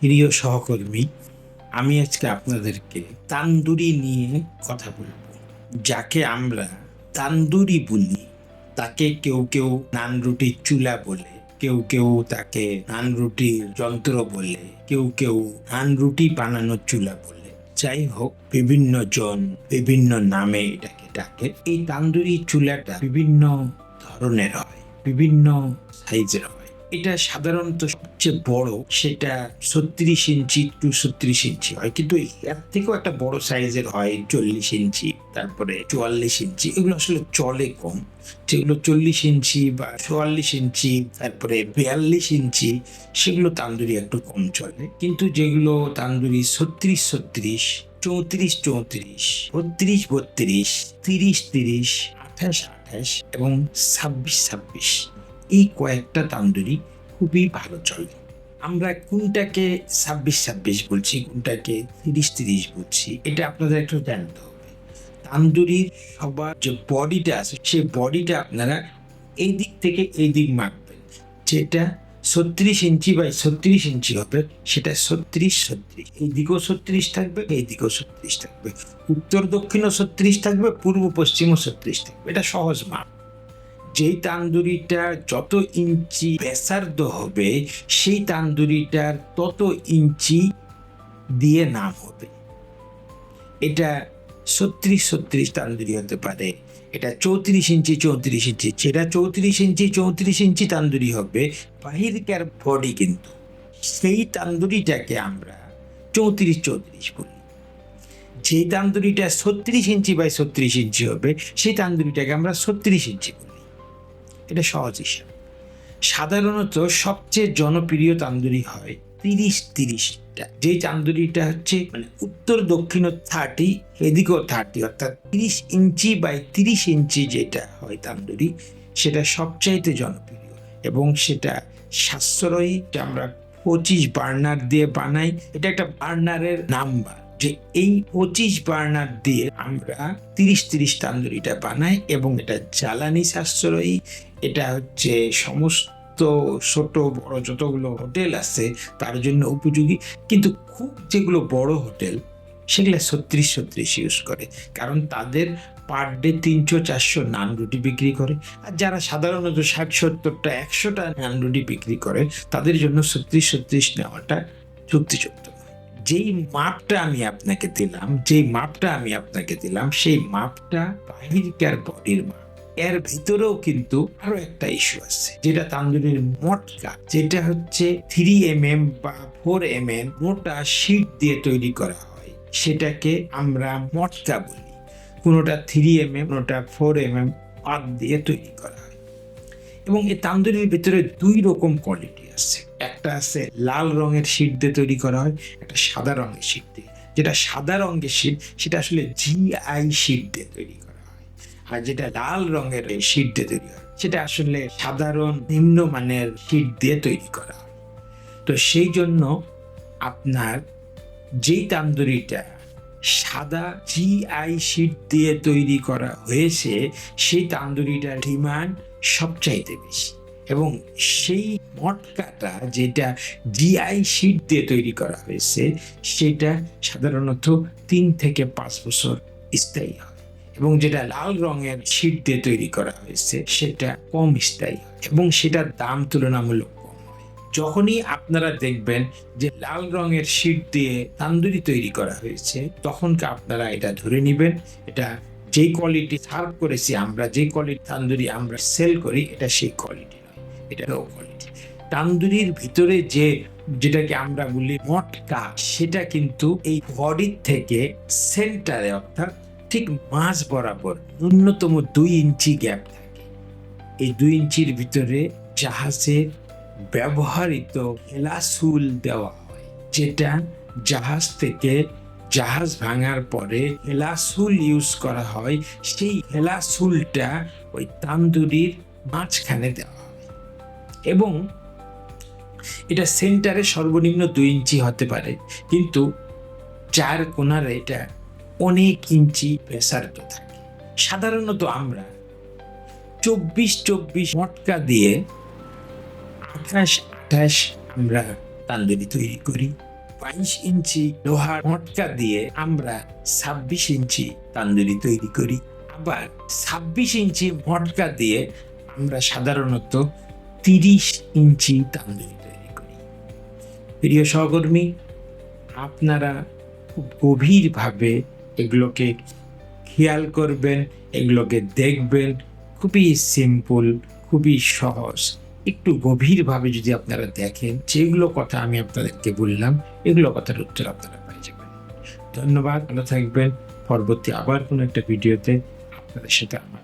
প্রিয় সহকর্মী, আমি আজকে আপনাদেরকে তান্দুরি নিয়ে কথা বলব। যাকে আমরা তান্দুরি বলি, তাকে কেউ কেউ নান রুটির চুলা বলে, কেউ কেউ তাকে নান রুটির যন্ত্র বলে, কেউ কেউ নান রুটি বানানোর চুলা বলে। যাই হোক, বিভিন্ন জন বিভিন্ন নামে এটাকে ডাকে। এই তান্দুরি চুলাটা বিভিন্ন ধরনের হয়, বিভিন্ন সাইজের হয়। এটা সাধারণত সবচেয়ে বড়, সেটা ছত্রিশ ইঞ্চি টু ছত্রিশ ইঞ্চি হয়। কিন্তু এর থেকেও একটা বড় সাইজের হয় চল্লিশ ইঞ্চি, তারপরে চুয়াল্লিশ ইঞ্চি। এগুলো আসলে চলে কম। যেগুলো চল্লিশ ইঞ্চি বা চুয়াল্লিশ ইঞ্চি, তারপরে বিয়াল্লিশ ইঞ্চি, সেগুলো তান্দুরি একটু কম চলে। কিন্তু যেগুলো তান্দুরি ছত্রিশ ছত্রিশ, চৌত্রিশ চৌত্রিশ, বত্রিশ বত্রিশ, তিরিশ তিরিশ, আঠাশ আঠাশ এবং ছাব্বিশ ছাব্বিশ এই কয়েকটা তান্দুরি খুবই ভালো চলে আমরা কোনটাকে ছাব্বিশ ছাব্বিশ বলছি, কোনটাকে তিরিশ তিরিশ বলছি, এটা আপনাদের একটু জানতে হবে। তান্দুরির সবার যে বডিটা আছে, সেই বডিটা আপনারা এই দিক থেকে এই দিক মাপবেন। যেটা ছত্রিশ ইঞ্চি বাই ছত্রিশ ইঞ্চি হবে, সেটা ছত্রিশ ছত্রিশ। এই দিকেও ছত্রিশ থাকবে, এই দিকেও ছত্রিশ থাকবে। উত্তর দক্ষিণও ছত্রিশ থাকবে, পূর্ব পশ্চিমও ছত্রিশ থাকবে। এটা সহজ মাপ। যেই তান্দুরিটা যত ইঞ্চি ব্যাসার্ধ হবে, সেই তান্দুরিটার তত ইঞ্চি দিয়ে নাম হবে। এটা ছত্রিশ ছত্রিশ তান্দুরি হতে পারে। এটা চৌত্রিশ ইঞ্চি চৌত্রিশ ইঞ্চি সেটা চৌত্রিশ ইঞ্চি চৌত্রিশ ইঞ্চি তান্দুরি হবে, বাহিরকার বডি কিন্তু সেই তান্দুরিটাকে আমরা চৌত্রিশ চৌত্রিশ বলি। যে তান্দুরিটা ছত্রিশ ইঞ্চি বাই ছত্রিশ ইঞ্চি হবে, সেই তান্দুরিটাকে আমরা ছত্রিশ ইঞ্চি বলি। এটা সহজ হিসাব সাধারণত সবচেয়ে জনপ্রিয় তান্দুরি হয় তিরিশ তিরিশটা। যে তান্দুরিটা হচ্ছে মানে উত্তর দক্ষিণ থার্টি এদিকেও থার্টি অর্থাৎ তিরিশ ইঞ্চি বাই তিরিশ ইঞ্চি যেটা হয় তান্দুরি, সেটা সবচাইতে জনপ্রিয় এবং সেটা সাশ্রয়ী। আমরা পঁচিশ বার্নার দিয়ে বানাই। এটা একটা বার্নারের নাম্বার। যে এই পঁচিশ বার্নার দিয়ে আমরা তিরিশ তিরিশ তান্দুরিটা বানাই এবং এটা জ্বালানি সাশ্রয়ী। এটা হচ্ছে সমস্ত ছোট বড় যতগুলো হোটেল আছে তার জন্য উপযোগী। কিন্তু খুব যেগুলো বড় হোটেল সেগুলো ছত্রিশ ছত্রিশ ইউজ করে। কারণ তাদের পার ডে তিনশো চারশো নান রুটি বিক্রি করে। আর যারা সাধারণত ষাট সত্তরটা একশোটা নান রুটি বিক্রি করে তাদের জন্য ছত্রিশ ছত্রিশ নেওয়াটা যুক্তিযুক্ত। যেই মাপটা আমি আপনাকে দিলাম, যেই মাপটা আমি আপনাকে দিলাম, সেই মাপটা বাহিরকার বডির মাপ। এর ভিতরেও কিন্তু আরও একটা ইস্যু আছে, যেটা তান্দুরির মটকা, যেটা হচ্ছে থ্রি এম এম বা ফোর এম এম মোটা শীট দিয়ে তৈরি করা হয়। সেটাকে আমরা মটকা বলি। কোনোটা থ্রি এম এম কোনোটা ফোর এম এম দিয়ে তৈরি করা হয়। এবং এই তান্দুরির ভিতরে দুই রকম কোয়ালিটি আছে। একটা আছে, লাল রঙের শীট দিয়ে তৈরি করা হয়, একটা সাদা রঙের শীট দিয়ে। যেটা সাদা রঙের শীট, সেটা আসলে জিআই শীট দিয়ে তৈরি করা হয়। আর যেটা লাল রঙের শীট দিয়ে তৈরি হয়, সেটা আসলে সাধারণ নিম্নমানের শীট দিয়ে তৈরি করা হয়। তো সেই জন্য আপনার যেই তান্দুরিটা সাদা জিআই শীট দিয়ে তৈরি করা হয়েছে, সেই তান্দুরিটার ডিমান্ড সবচাইতে বেশি। এবং সেই মটকাটা যেটা জিআই শীট দিয়ে তৈরি করা হয়েছে, সেটা সাধারণত তিন থেকে পাঁচ বছর স্থায়ী হয় এবং যেটা লাল রঙের শীট দিয়ে তৈরি করা হয়েছে, সেটা কম স্থায়ী এবং সেটার দাম তুলনামূলক যখনই আপনারা দেখবেন যে লাল রঙের শীট দিয়ে তান্দুরি তৈরি করা হয়েছে, তখন আপনারা এটা ধরে নেবেন, এটা যেই কোয়ালিটি সার্ভ করেছি আমরা যে কোয়ালিটি তান্দুরি আমরা সেল করি, এটা সেই কোয়ালিটি এটা তান্দুরির ভিতরে যে, যেটাকে আমরা বলি মটকা, সেটা কিন্তু এই বডির থেকে সেন্টারে, অর্থাৎ ঠিক মাঝ বরাবর ন্যূনতম দুই ইঞ্চি গ্যাপ থাকে। এই দুই ইঞ্চির ভিতরে জাহাজের ব্যবহৃত হেলাসুল দেওয়া হয়, যেটা জাহাজ থেকে জাহাজ ভাঙার পরে হেলাসুল ইউজ করা হয়। সেই হেলাসুলটা ওই তান্দুরির মাঝখানে দেওয়া এবং এটা সেন্টারে সর্বনিম্ন দুই ইঞ্চি হতে পারে। কিন্তু চার কোনার এটা অনেক ইঞ্চি ব্যাসার্ধ থাকে। সাধারণত আমরা চব্বিশ চব্বিশ মটকা দিয়ে আঠাশ আঠাশ আমরা তান্দুরি তৈরি করি। বাইশ ইঞ্চি লোহার মটকা দিয়ে আমরা ছাব্বিশ ইঞ্চি তান্দুরি তৈরি করি। আবার ছাব্বিশ ইঞ্চি মটকা দিয়ে আমরা সাধারণত তিরিশ ইঞ্চি তান্দুরি তৈরি করি। প্রিয় সহকর্মী, আপনারা খুব গভীরভাবে এগুলোকে খেয়াল করবেন, এগুলোকে দেখবেন। খুবই সিম্পল, খুবই সহজ। একটু গভীরভাবে যদি আপনারা দেখেন, যেগুলো কথা আমি আপনাদেরকে বললাম, এগুলো কথার উত্তর আপনারা পেয়ে যাবেন। ধন্যবাদ, ভালো থাকবেন। পরবর্তী আবার কোনো একটা ভিডিওতে আপনাদের সাথে আমার